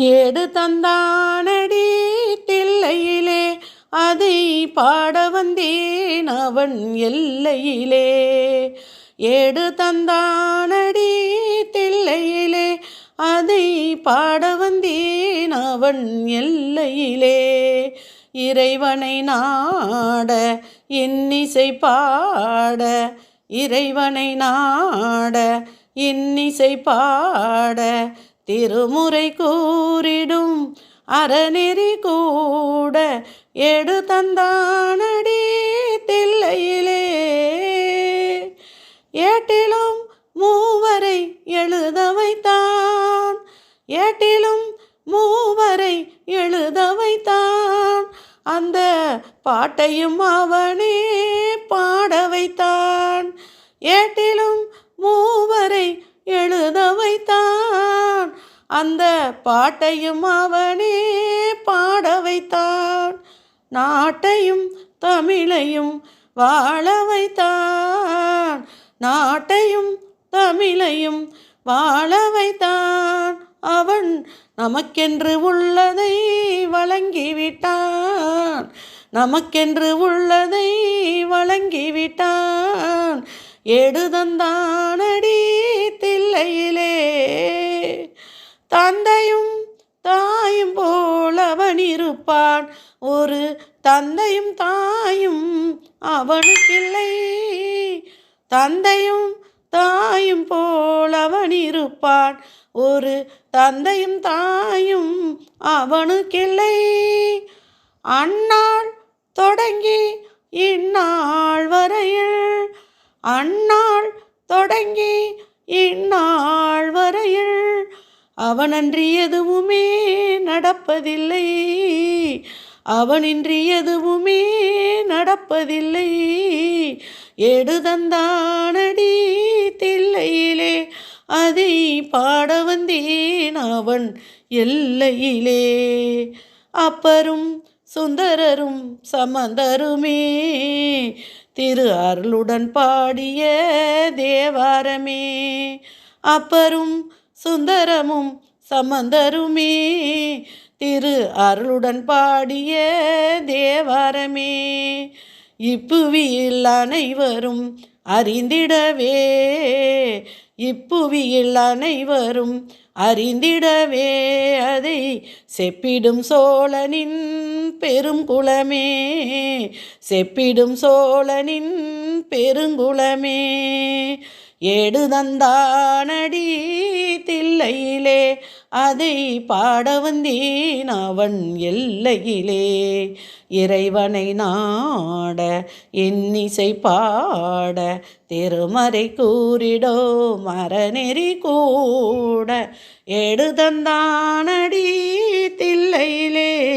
ஏடு தந்தானடி தில்லையிலே அதை பாட வந்தேன் அவன் எல்லையிலே. ஏடு தந்தானடி தில்லையிலே அதை பாட வந்தேன் அவன் எல்லையிலே. இறைவனை நாட இன்னிசை பாட இறைவனை நாட இன்னிசை பாட திருமுறை கூறிடும் அறநெறி கூட எடு தந்தானடி தில்லையிலே. ஏட்டிலும் மூவரை எழுத வைத்தான். ஏட்டிலும் மூவரை எழுத வைத்தான். அந்த பாட்டையும் அவனே பாட வைத்தான். ஏட்டிலும் மூவரை அந்த பாட்டையும் அவனே பாட வைத்தான். நாட்டையும் தமிழையும் வாழ வைத்தான். நாட்டையும் தமிழையும் வாழ வைத்தான். அவன் நமக்கென்று உள்ளதை வழங்கிவிட்டான் நமக்கென்று உள்ளதை வழங்கிவிட்டான் எடுதந்தானடி தில்லையிலே தந்தையும் தாயும் போல் அவன் இருப்பான். ஒரு தந்தையும் தாயும் அவனுக்கில்லை. தந்தையும் தாயும் போல் அவன் இருப்பான். ஒரு தந்தையும் தாயும் அவனுக்கில்லை. அந்நாள் தொடங்கி இந்நாள் வரையில் அந்நாள் தொடங்கி இந்நாள் வரையில் அவனன்றி எதுவுமே நடப்பதில்லை. அவனின்றி எதுவுமே நடப்பதில்லை. எடுதந்தானடி தில்லையிலே அதை பாட வந்தேன் அவன் எல்லையிலே. அப்பரும் சுந்தரரும் சமந்தருமே திரு அருளுடன் பாடிய தேவாரமே. அப்பரும் சுந்தரமும் சமந்தருமே. திரு அருளுடன் பாடிய தேவாரமே. இப்புவியில் அனைவரும் அறிந்திடவே. இப்புவியில் அனைவரும் அறிந்திடவே. அதை செப்பிடும் சோழனின் பெருங்குளமே செப்பிடும் சோழனின் பெருங்குளமே ஏடுதந்தானடி தில்லையிலே அதை பாட வந்தேன் அவன் எல்லையிலே. இறைவனை நாட இன்னிசை பாட திருமறை கூறிடோ மரநெறி கூட. எடுதந்தானடி தில்லையிலே.